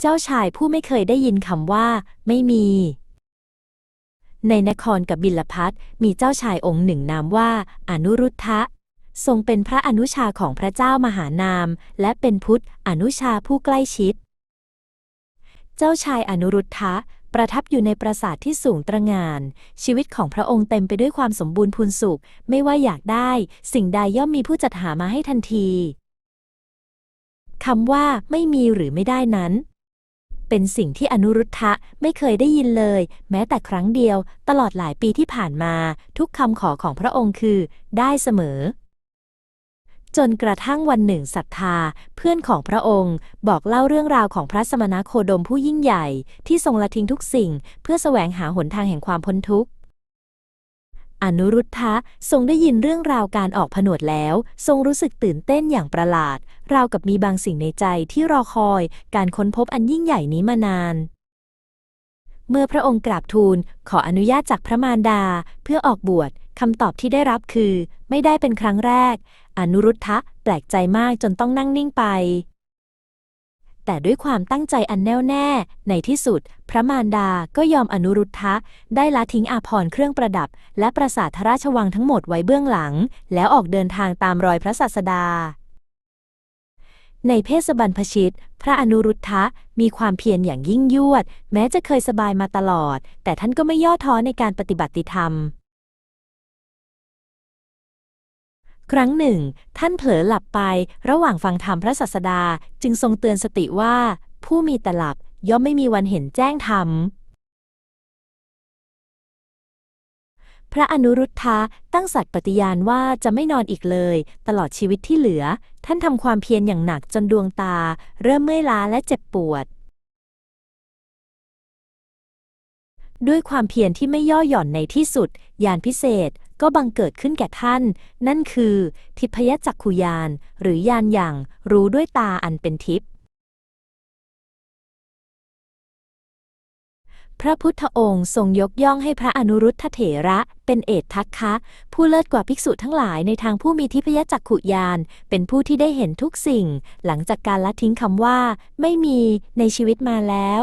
เจ้าชายผู้ไม่เคยได้ยินคำว่า ไม่มี ในนครกับบิลพัทมีเจ้าชายองค์หนึ่งนามว่า อนุรุทธะ ทรงเป็นพระอนุชาของพระเจ้ามหานาม และเป็นพุทธอนุชาผู้ใกล้ชิด เจ้าชายอนุรุทธะประทับอยู่ในปราสาทที่สูงตระงาน ชีวิตของพระองค์เต็มไปด้วยความสมบูรณ์พูนสุข ไม่ว่าอยากได้ สิ่งใดย่อมมีผู้จัดหามาให้ทันทีคำว่าไม่มีหรือไม่ได้นั้น เป็นสิ่งที่อนุรุทธะไม่เคยได้ยินเลย แม้แต่ครั้งเดียว ตลอดหลายปีที่ผ่านมา ทุกคำขอของพระองค์คือ ได้เสมอ จนกระทั่งวันหนึ่งศรัทธา เพื่อนของพระองค์ บอกเล่าเรื่องราวของพระสมณโคดมผู้ยิ่งใหญ่ ที่ทรงละทิ้งทุกสิ่ง เพื่อแสวงหาหนทางแห่งความพ้นทุกข์ อนุรุทธะทรงได้ยินเรื่องราวการออกผนวดแล้ว ทรงรู้สึกตื่นเต้นอย่างประหลาด ราวกับมีบางสิ่งในใจที่รอคอย การค้นพบอันยิ่งใหญ่นี้มานาน เมื่อพระองค์กราบทูลขออนุญาตจากพระมารดา เพื่อออกบวชคำตอบที่ได้รับคือ ไม่ได้เป็นครั้งแรก อนุรุทธะแปลกใจมากจนต้องนั่งนิ่งไป แต่ด้วยความตั้งใจอันแน่วแน่ ในที่สุด พระมารดาก็ยอมอนุรุทธะ ได้ละทิ้งอาภรณ์เครื่องประดับ และปราสาทระราชวังทั้งหมดไว้เบื้องหลัง แล้วออกเดินทางตามรอยพระศาสดา ในเพศบรรพชิต พระอนุรุทธะมีความเพียรอย่างยิ่งยวด แม้จะเคยสบายมาตลอด แต่ท่านก็ไม่ย่อท้อในการปฏิบัติธรรม ครั้งหนึ่ง ท่านเผลอหลับไป ระหว่างฟังธรรมพระศาสดาจึงทรงเตือนสติว่า ผู้มีแต่หลับย่อมไม่มีวันเห็นแจ้งธรรมพระอนุรุทธะตั้งสัตย์ปฏิญาณว่าจะไม่นอนอีกเลย ตลอดชีวิตที่เหลือ ท่านทำความเพียรอย่างหนักจนดวงตา เริ่มเมื่อยล้าและเจ็บปวด ด้วยความเพียรที่ไม่ย่อหย่อนในที่สุดยานพิเศษ ก็บังเกิดขึ้นแก่ท่าน นั่นคือ ทิพยจักขุยาน หรือยานอย่างรู้ด้วยตาอันเป็นทิพย์พระพุทธองค์ทรงยกย่องให้พระอนุรุทธเถระเป็นเอตทัคคะ ผู้เลิศกว่าภิกษุทั้งหลายในทางผู้มีทิพยจักขุยาน เป็นผู้ที่ได้เห็นทุกสิ่ง หลังจากการละทิ้งคำว่า ไม่มีในชีวิตมาแล้ว